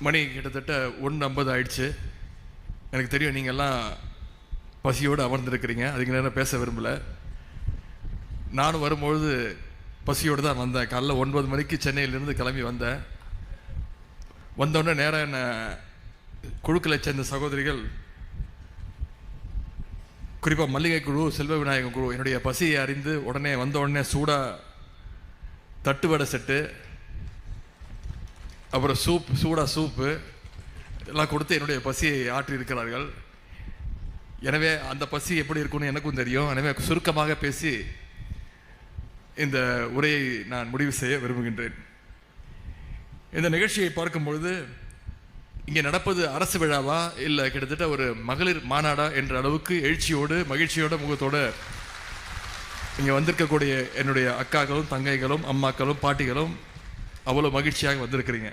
மணி கிட்டத்தட்ட ஒன்று ஐம்பது ஆயிடுச்சு. எனக்கு தெரியும் நீங்கள்லாம் பசியோடு அமர்ந்திருக்கிறீங்க. அதுக்கு நேரம் பேச விரும்பலை. நானும் வரும்பொழுது பசியோடு தான் வந்தேன். காலைல ஒன்பது மணிக்கு சென்னையிலேருந்து கிளம்பி வந்தேன். வந்தோடனே நேராக என்ன குழுக்களை சேர்ந்த சகோதரிகள் குறிப்பாக மல்லிகை குழு செல்வ விநாயகம் குழு என்னுடைய பசியை அறிந்து உடனே வந்த உடனே சூடாக தட்டுவடை செட்டு அப்புறம் சூப் சூடாக சூப்பு எல்லாம் கொடுத்து என்னுடைய பசியை ஆற்றி இருக்கிறார்கள் எனவே அந்த பசி எப்படி இருக்கும்னு எனக்கும் தெரியும். எனவே சுருக்கமாக பேசி இந்த உரையை நான் முடிவு செய்ய விரும்புகின்றேன். இந்த நிகழ்ச்சியை பார்க்கும் பொழுது இங்கே நடப்பது அரசு விழாவா? இல்லை கிட்டத்தட்ட ஒரு மகளிர் மாநாடா என்ற அளவுக்கு எழுச்சியோடு மகிழ்ச்சியோட முகத்தோடு இங்கே வந்திருக்கக்கூடிய என்னுடைய அக்காக்களும் தங்கைகளும் அம்மாக்களும் பாட்டிகளும் அவ்வளோ மகிழ்ச்சியாக வந்திருக்கிறீங்க.